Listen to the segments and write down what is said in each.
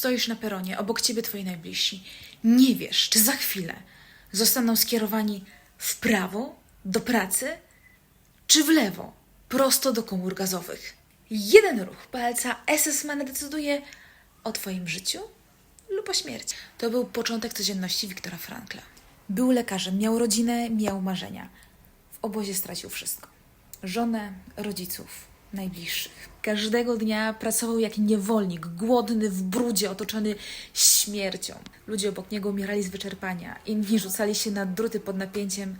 stoisz na peronie, obok ciebie twoi najbliżsi. Nie wiesz, czy za chwilę zostaną skierowani w prawo, do pracy, czy w lewo, prosto do komór gazowych. Jeden ruch palca SS-mana decyduje o twoim życiu lub o śmierci. To był początek codzienności Wiktora Frankla. Był lekarzem, miał rodzinę, miał marzenia. W obozie stracił wszystko. Żonę, rodziców, najbliższych. Każdego dnia pracował jak niewolnik, głodny, w brudzie, otoczony śmiercią. Ludzie obok niego umierali z wyczerpania. Inni rzucali się na druty pod napięciem,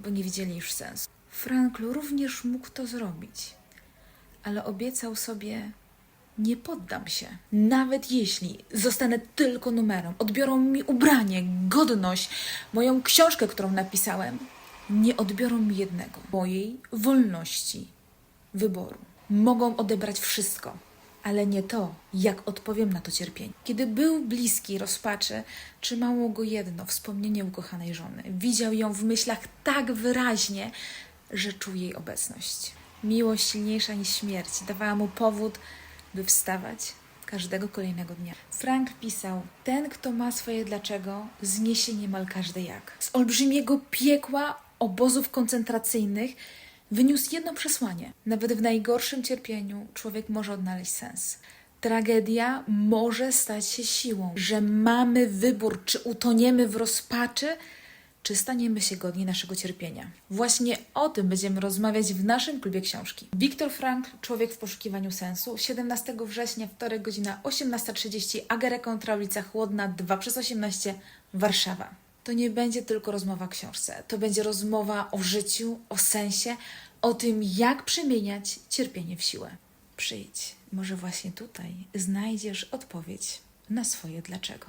bo nie widzieli już sensu. Frankl również mógł to zrobić, ale obiecał sobie, nie poddam się. Nawet jeśli zostanę tylko numerem, odbiorą mi ubranie, godność, moją książkę, którą napisałem, nie odbiorą mi jednego mojej wolności wyboru. Mogą odebrać wszystko, ale nie to, jak odpowiem na to cierpienie. Kiedy był bliski rozpaczy, trzymało go jedno wspomnienie ukochanej żony. Widział ją w myślach tak wyraźnie, że czuł jej obecność. Miłość silniejsza niż śmierć dawała mu powód, by wstawać każdego kolejnego dnia. Frank pisał: Ten, kto ma swoje dlaczego, zniesie niemal każde jak. Z olbrzymiego piekła obozów koncentracyjnych wyniósł jedno przesłanie. Nawet w najgorszym cierpieniu człowiek może odnaleźć sens. Tragedia może stać się siłą, że mamy wybór, czy utoniemy w rozpaczy, czy staniemy się godni naszego cierpienia. Właśnie o tym będziemy rozmawiać w naszym klubie książki. Wiktor Frankl, Człowiek w poszukiwaniu sensu, 17 września, wtorek, godzina 18.30, Agere Kontra, ulica Chłodna, 2 przez 18, Warszawa. To nie będzie tylko rozmowa o książce, to będzie rozmowa o życiu, o sensie, o tym, jak przemieniać cierpienie w siłę. Przyjdź, może właśnie tutaj znajdziesz odpowiedź na swoje dlaczego.